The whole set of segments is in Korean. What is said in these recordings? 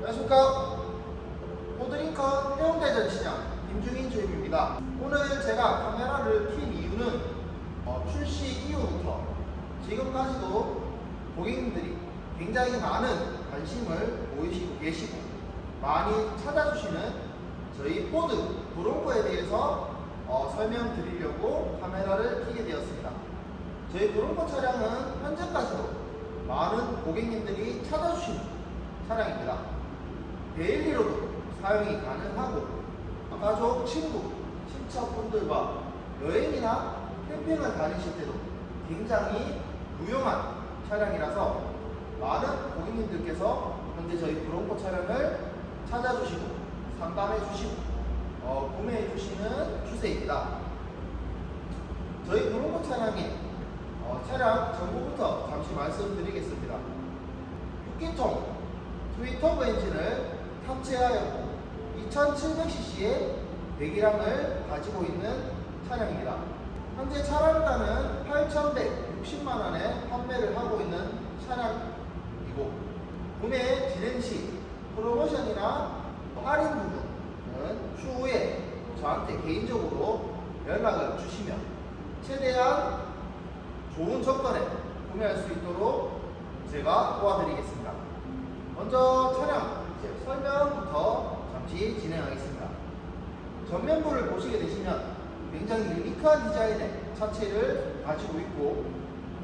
안녕하십니까? 호드링컨 해운대 전 시장 김중인 주임입니다. 오늘 제가 카메라를 킨 이유는 어, 출시 이후부터 지금까지도 고객님들이 굉장히 많은 관심을 보이시고 계시고 많이 찾아주시는 저희 포드 브롱코에 대해서 어, 설명드리려고 카메라를 켜게 되었습니다. 저희 브롱코 차량은 현재까지도 많은 고객님들이 찾아주시는 차량입니다. 데일리로도 사용이 가능하고 가족, 친구, 친척분들과 여행이나 캠핑을 다니실 때도 굉장히 유용한 차량이라서 많은 고객님들께서 현재 저희 브롱코 차량을 찾아주시고 상담해 주시고 어, 구매해 주시는 추세입니다. 저희 브롱코 차량의 어, 차량 정보부터 잠시 말씀드리겠습니다. 6기통 트위터브 엔진을 탑재하였고 2700cc의 배기량을 가지고 있는 차량입니다. 현재 차량가는 8,160만원에 판매를 하고 있는 차량이고 구매 진행 시 프로모션이나 할인 부분은 추후에 저한테 개인적으로 연락을 주시면 최대한 좋은 조건에 구매할 수 있도록 제가 도와드리겠습니다. 먼저 차량 이제 설명부터 잠시 진행하겠습니다. 전면부를 보시게 되시면 굉장히 유니크한 디자인의 차체를 가지고 있고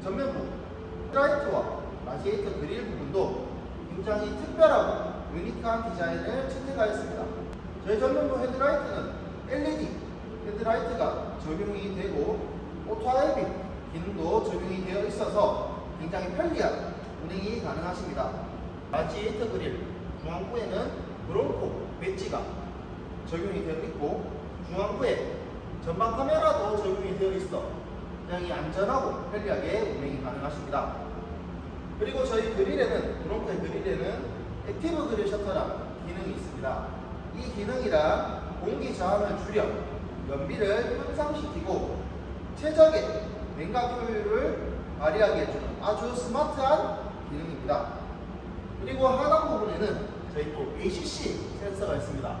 전면부 라이트와 라지에이터 그릴 부분도 굉장히 특별하고 유니크한 디자인을 채택하였습니다. 저희 전면부 헤드라이트는 LED 헤드라이트가 적용이 되고 오토 아이빙 기능도 적용이 되어 있어서 굉장히 편리한 운행이 가능하십니다. 라지에이터 그릴 중앙부에는 브롱코 배지가 적용이 되어 있고 중앙부에 전방 카메라도 적용이 되어 있어 굉장히 안전하고 편리하게 운행이 가능하십니다. 그리고 저희 그릴에는 브롱코의 그릴에는 액티브 그릴 셔터라는 기능이 있습니다. 이 기능이란 공기 저항을 줄여 연비를 향상시키고 최적의 냉각 효율을 발휘하게 해주는 아주 스마트한 기능입니다. 그리고 하단 부분에는 또 ACC 센서가 있습니다.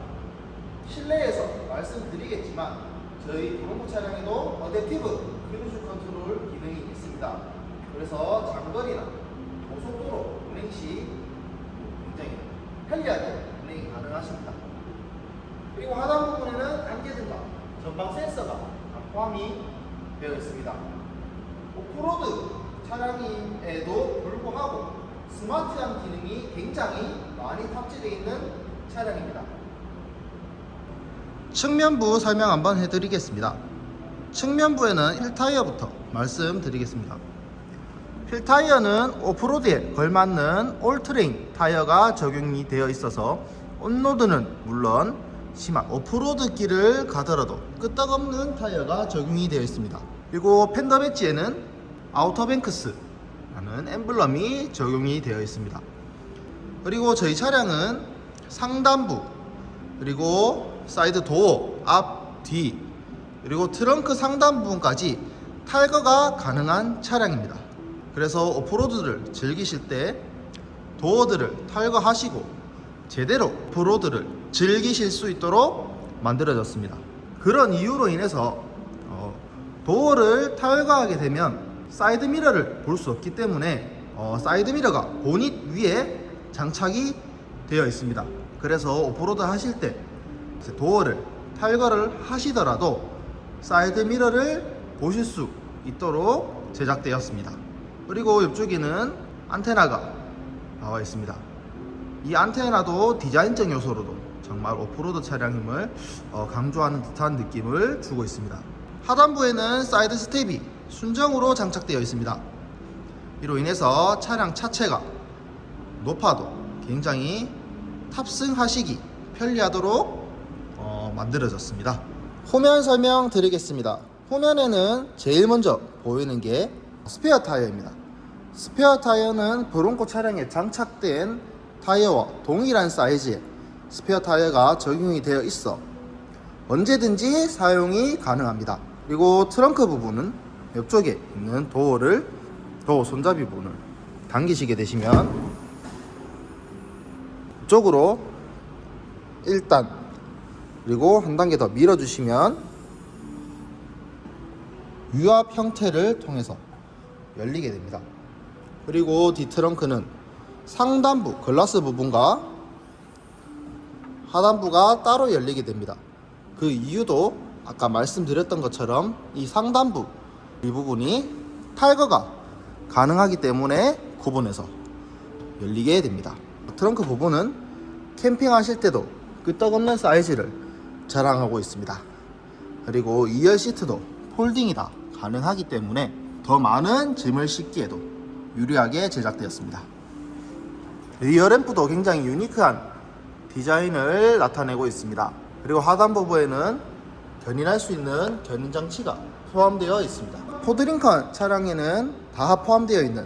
실내에서 말씀드리겠지만 저희 브롱코 차량에도 어댑티브 크루즈 컨트롤 기능이 있습니다. 그래서 장거리나 고속도로 운행 시 굉장히 편리하게 운행이 가능하십니다. 그리고 하단 부분에는 안개등과 전방 센서가 다 포함이 되어 있습니다. 오프로드 차량임에도 불구하고 스마트한 기능이 굉장히 많이 탑재되어 있는 차량입니다. 측면부 설명 한번 해드리겠습니다. 측면부에는 휠타이어부터 말씀드리겠습니다. 휠타이어는 오프로드에 걸맞는 올트레인 타이어가 적용이 되어 있어서 온로드는 물론 심한 오프로드 길을 가더라도 끄떡없는 타이어가 적용이 되어 있습니다. 그리고 팬더 배지에는 아우터뱅크스라는 엠블럼이 적용이 되어 있습니다. 그리고 저희 차량은 상단부 그리고 사이드 도어 앞, 뒤 그리고 트렁크 상단 부분까지 탈거가 가능한 차량입니다. 그래서 오프로드를 즐기실 때 도어들을 탈거하시고 제대로 오프로드를 즐기실 수 있도록 만들어졌습니다. 그런 이유로 인해서 어, 도어를 탈거하게 되면 사이드 미러를 볼 수 없기 때문에 어, 사이드 미러가 보닛 위에 장착이 되어 있습니다. 그래서 오프로드 하실 때 도어를 탈거를 하시더라도 사이드 미러를 보실 수 있도록 제작되었습니다. 그리고 옆쪽에는 안테나가 나와 있습니다. 이 안테나도 디자인적 요소로도 정말 오프로드 차량임을 어, 강조하는 듯한 느낌을 주고 있습니다. 하단부에는 사이드 스텝이 순정으로 장착되어 있습니다. 이로 인해서 차량 차체가 높아도 굉장히 탑승하시기 편리하도록 어, 만들어졌습니다. 호면 설명 드리겠습니다. 호면에는 제일 먼저 보이는 게 스페어 타이어입니다. 스페어 타이어는 브롱코 차량에 장착된 타이어와 동일한 사이즈의 스페어 타이어가 적용이 되어 있어 언제든지 사용이 가능합니다. 그리고 트렁크 부분은 옆쪽에 있는 도어를 도어 손잡이 부분을 당기시게 되시면 앞쪽으로 1단 그리고 한 단계 더 밀어주시면 유압 형태를 통해서 열리게 됩니다. 그리고 뒤트렁크는 상단부 글라스 부분과 하단부가 따로 열리게 됩니다. 그 이유도 아까 말씀드렸던 것처럼 이 상단부 이 부분이 탈거가 가능하기 때문에 구분해서 열리게 됩니다. 트렁크 부분은 캠핑하실 때도 끄떡없는 사이즈를 자랑하고 있습니다. 그리고 2열 시트도 폴딩이 다 가능하기 때문에 더 많은 짐을 싣기에도 유리하게 제작되었습니다. 리어 램프도 굉장히 유니크한 디자인을 나타내고 있습니다. 그리고 하단 부분에는 견인할 수 있는 견인 장치가 포함되어 있습니다. 포드링컨 차량에는 다 포함되어 있는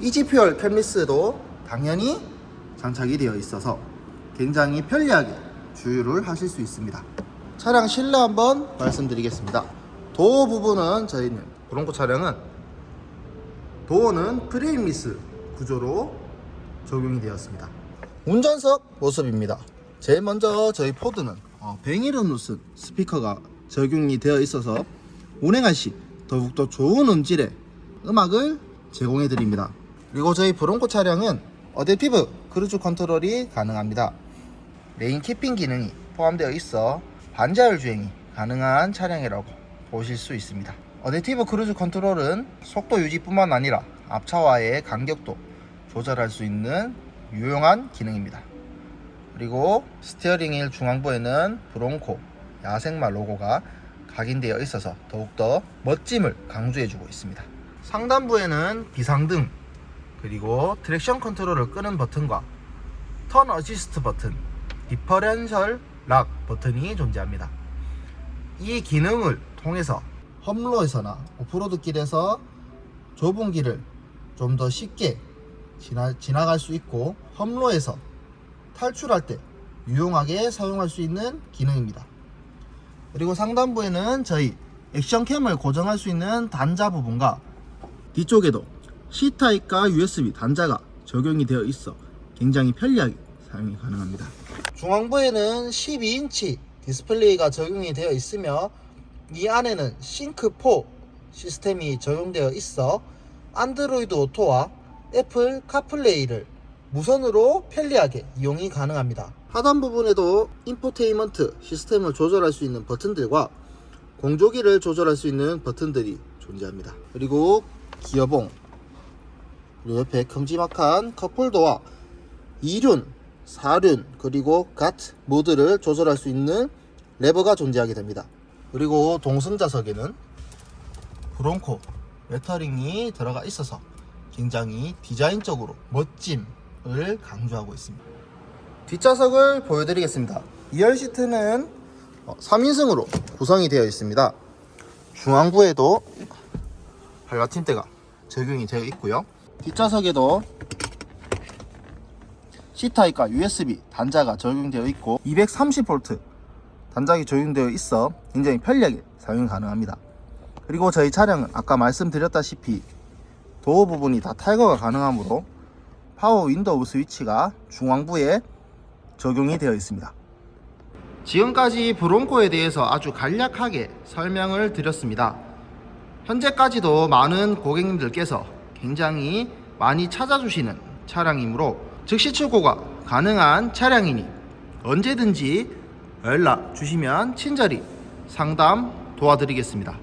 이지퓨얼 캠리스도 당연히 장착이 되어 있어서 굉장히 편리하게 주유를 하실 수 있습니다. 차량 실내 한번 말씀드리겠습니다. 도어 부분은 저희는 브롱코 차량은 도어는 프레임리스 구조로 적용이 되었습니다. 운전석 모습입니다. 제일 먼저 저희 포드는 어, 뱅이로 누슨 스피커가 적용이 되어 있어서 운행할 시 더욱더 좋은 음질의 음악을 제공해 드립니다. 그리고 저희 브롱코 차량은 어댑티브 크루즈 컨트롤이 가능합니다. 레인 키핑 기능이 포함되어 있어 반자율 주행이 가능한 차량이라고 보실 수 있습니다. 어댑티브 크루즈 컨트롤은 속도 유지뿐만 아니라 앞차와의 간격도 조절할 수 있는 유용한 기능입니다. 그리고 스티어링 휠 중앙부에는 브롱코 야생마 로고가 각인되어 있어서 더욱더 멋짐을 강조해주고 있습니다. 상단부에는 비상등 그리고 트랙션 컨트롤을 끄는 버튼과 턴 어시스트 버튼, 디퍼렌셜 락 버튼이 존재합니다. 이 기능을 통해서 험로에서나 오프로드 길에서 좁은 길을 좀 더 쉽게 지나, 지나갈 수 있고 험로에서 탈출할 때 유용하게 사용할 수 있는 기능입니다. 그리고 상단부에는 저희 액션캠을 고정할 수 있는 단자 부분과 뒤쪽에도 C타입과 USB 단자가 적용이 되어 있어 굉장히 편리하게 사용이 가능합니다. 중앙부에는 12인치 디스플레이가 적용이 되어 있으며 이 안에는 싱크4 시스템이 적용되어 있어 안드로이드 오토와 애플 카플레이를 무선으로 편리하게 이용이 가능합니다. 하단 부분에도 인포테인먼트 시스템을 조절할 수 있는 버튼들과 공조기를 조절할 수 있는 버튼들이 존재합니다. 그리고 기어봉, 옆에 큼지막한 컵홀더와 2륜, 4륜, 그리고 갓 모드를 조절할 수 있는 레버가 존재하게 됩니다. 그리고 동승자석에는 브론코 레터링이 들어가 있어서 굉장히 디자인적으로 멋짐을 강조하고 있습니다. 뒷좌석을 보여드리겠습니다. 2열 시트는 3인승으로 구성이 되어 있습니다. 중앙부에도 발라팀대가 적용이 되어 있고요. 뒷좌석에도 C타입과 USB 단자가 적용되어 있고 230V 단자가 적용되어 있어 굉장히 편리하게 사용이 가능합니다. 그리고 저희 차량은 아까 말씀드렸다시피 도어 부분이 다 탈거가 가능하므로 파워 윈도우 스위치가 중앙부에 적용이 되어 있습니다. 지금까지 브론코에 대해서 아주 간략하게 설명을 드렸습니다. 현재까지도 많은 고객님들께서 굉장히 많이 찾아주시는 차량이므로 즉시 출고가 가능한 차량이니 언제든지 연락 주시면 친절히 상담 도와드리겠습니다.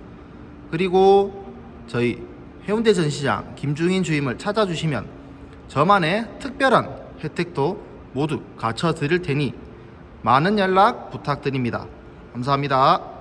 그리고 저희 해운대 전시장 김중인 주임을 찾아주시면 저만의 특별한 혜택도 모두 갖춰 드릴 테니 많은 연락 부탁드립니다. 감사합니다.